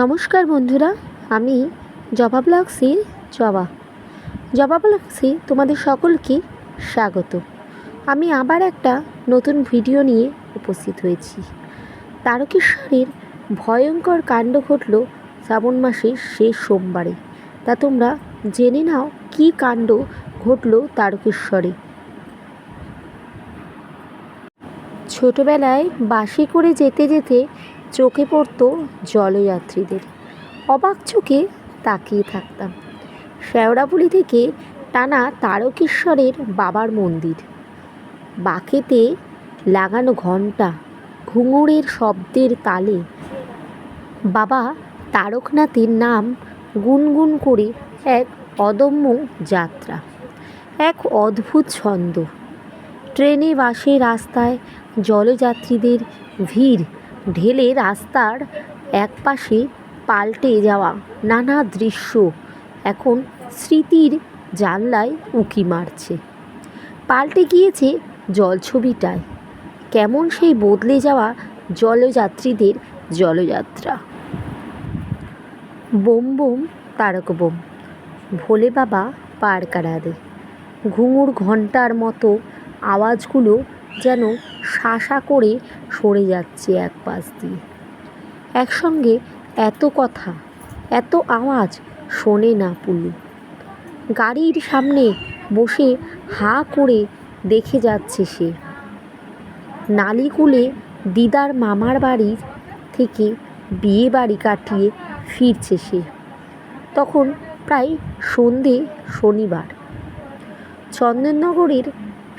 নমস্কার বন্ধুরা, আমি জবা ব্লগসের জবা। জবা ব্লগসে তোমাদের সকলকে স্বাগত। আমি আবার একটা নতুন ভিডিও নিয়ে উপস্থিত হয়েছি। তারকেশ্বরের ভয়ঙ্কর কাণ্ড ঘটল শ্রাবণ মাসের শেষ সোমবারে। তা তোমরা জেনে নাও কী কাণ্ড ঘটল তারকেশ্বরে। ছোটবেলায় বাসে করে যেতে যেতে চোখে পড়তো জলযাত্রীদের। অবাক চোখে তাকিয়ে থাকতাম। শেওড়াপুলি থেকে টানা তারকেশ্বরের বাবার মন্দির। বাঁকেতে লাগানো ঘণ্টা ঘুঙুরের শব্দের তালে। বাবা তারকনাথের নাম গুনগুন করে এক অদম্য যাত্রা, এক অদ্ভুত ছন্দ। ট্রেনে বাসে রাস্তায় জলযাত্রীদের ভিড় ঢেলে রাস্তার একপাশে পাল্টে যাওয়া নানা দৃশ্য। এখন স্মৃতির জানলায় উকি মারছে। পাল্টে গিয়েছে জলছবিটায়। কেমন সেই বদলে যাওয়া জলযাত্রীদের জলযাত্রা। বোম বোম, তারক বোম। ভোলে বাবা পার করা দে ঘুঙুর ঘণ্টার মতো আওয়াজগুলো যেন শাসা করে সরে যাচ্ছে এক পাশ দিয়ে। একসঙ্গে এত কথা, এত আওয়াজ শোনে না পুলু। গাড়ির সামনে বসে হাঁ করে দেখে যাচ্ছে সে। নালিকুলে দিদার মামার বাড়ির থেকে বিয়ে বাড়ি কাটিয়ে ফিরছে সে। তখন প্রায় সন্ধে শনিবার। চন্দননগরের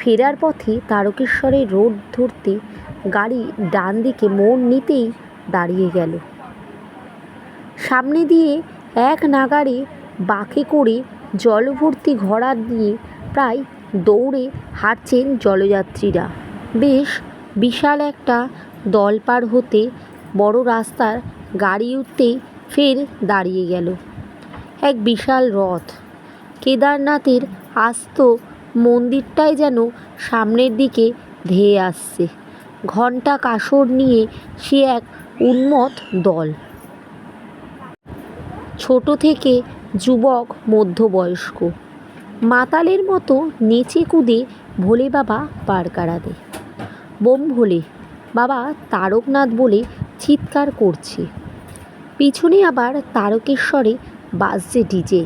ফেরার পথে তারকেশ্বরের রোড ধরতে গাড়ি ডান দিকে মোড় নিতেই দাঁড়িয়ে গেল। সামনে দিয়ে এক নাগাড়ে বাঁকে করে জলভর্তি ঘোড়া নিয়ে প্রায় দৌড়ে হাঁটছেন জলযাত্রীরা। বেশ বিশাল একটা দল পার হতে বড় রাস্তার গাড়ি উঠতেই ফের দাঁড়িয়ে গেল। এক বিশাল রথ। কেদারনাথের আস্ত মন্দিরটাই যেন সামনের দিকে ধেয়ে আসছে। ঘণ্টা কাসর নিয়ে সে এক উন্মত দল। ছোট থেকে যুবক, মধ্যবয়স্ক। মাতালের মতো নেচে কুদে ভোলে বাবা পার কারাদে। বোম ভোলে বাবা তারকনাথ বলে চিৎকার করছে। পিছনে আবার তারকেশ্বরে বাজছে ডিজে।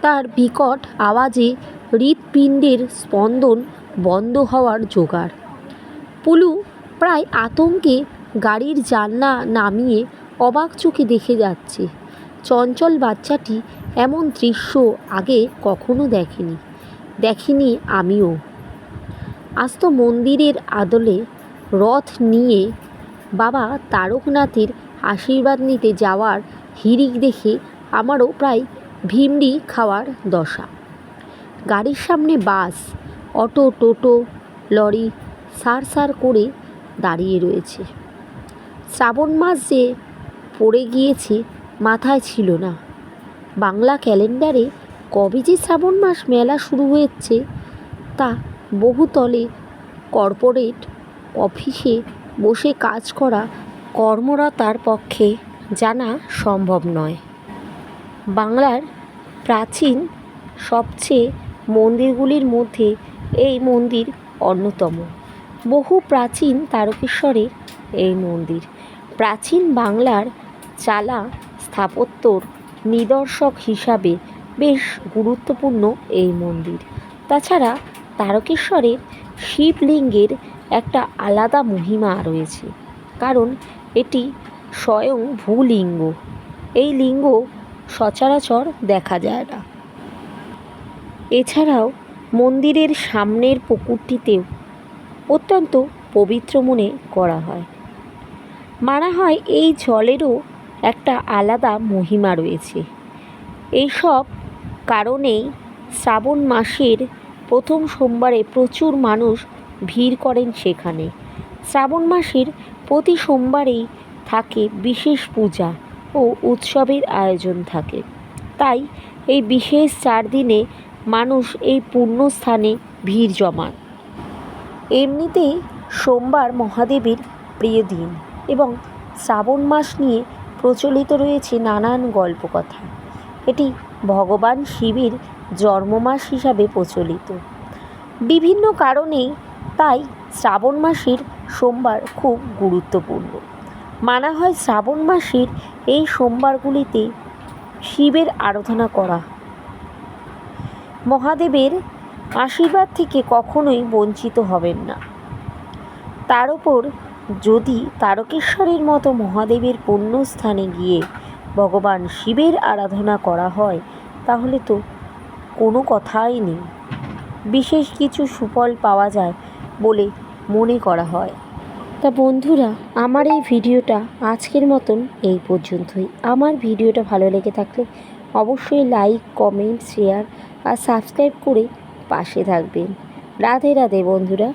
তার বিকট আওয়াজে হৃৎপিণ্ডের স্পন্দন বন্ধ হওয়ার জোগাড়। পুলু প্রায় আতঙ্কে গাড়ির জানলা নামিয়ে অবাক চোখে দেখে যাচ্ছে। চঞ্চল বাচ্চাটি এমন দৃশ্য আগে কখনো দেখেনি, দেখিনি আমিও। আস্ত মন্দিরের আদলে রথ নিয়ে বাবা তারকনাথের আশীর্বাদ নিতে যাওয়ার হিড়িক দেখে আমারও প্রায় ভিমড়ি খাওয়ার দশা। গাড়ির সামনে বাস, অটো, টোটো, লরি সার সার করে দাঁড়িয়ে রয়েছে। শ্রাবণ মাস যে পড়ে গিয়েছে মাথায় ছিল না। বাংলা ক্যালেন্ডারে কবে যে শ্রাবণ মাস মেলা শুরু হয়েছে তা বহুতলে কর্পোরেট অফিসে বসে কাজ করা কর্মরতার পক্ষে জানা সম্ভব নয়। বাংলার প্রাচীন সবচেয়ে মন্দিরগুলির মধ্যে এই মন্দির অন্যতম। বহু প্রাচীন তারকেশ্বরের এই মন্দির। প্রাচীন বাংলার চালা স্থাপত্যর নিদর্শক হিসাবে বেশ গুরুত্বপূর্ণ এই মন্দির। তাছাড়া তারকেশ্বরের শিবলিঙ্গের একটা আলাদা মহিমা রয়েছে, কারণ এটি স্বয়ং ভূলিঙ্গ। এই লিঙ্গ সচরাচর দেখা যায় না। এছাড়াও মন্দিরের সামনের পুকুরটিতেও অত্যন্ত পবিত্র মনে করা হয়। মানা হয় এই জলেরও একটা আলাদা মহিমা রয়েছে। এইসব কারণেই শ্রাবণ মাসের প্রথম সোমবারে প্রচুর মানুষ ভিড় করেন সেখানে। শ্রাবণ মাসের প্রতি সোমবারেই থাকে বিশেষ পূজা ও উৎসবের আয়োজন থাকে। তাই এই বিশেষ চার দিনে মানুষ এই পুণ্যস্থানে ভিড় জমান। এমনিতেই সোমবার মহাদেবের প্রিয় দিন এবং শ্রাবণ মাস নিয়ে প্রচলিত রয়েছে নানান গল্পকথা। এটি ভগবান শিবের জন্মমাস হিসাবে প্রচলিত। বিভিন্ন কারণেই তাই শ্রাবণ মাসের সোমবার খুব গুরুত্বপূর্ণ। মানা হয় শ্রাবণ মাসের এই সোমবারগুলিতে শিবের আরাধনা করা মহাদেবের আশীর্বাদ থেকে কখনোই বঞ্চিত হবেন না। তার ওপর যদি তারকেশ্বরের মতো মহাদেবের পুণ্যস্থানে গিয়ে ভগবান শিবের আরাধনা করা হয়, তাহলে তো কোনো কথাই নেই। বিশেষ কিছু সুফল পাওয়া যায় বলে মনে করা হয়। তা বন্ধুরা, আমার এই ভিডিওটা আজকের মতন এই পর্যন্তই। আমার ভিডিওটা ভালো লেগে থাকলে অবশ্যই লাইক, কমেন্ট, শেয়ার আর সাবস্ক্রাইব করে পাশে থাকবেন। রাধে রাধে বন্ধুরা।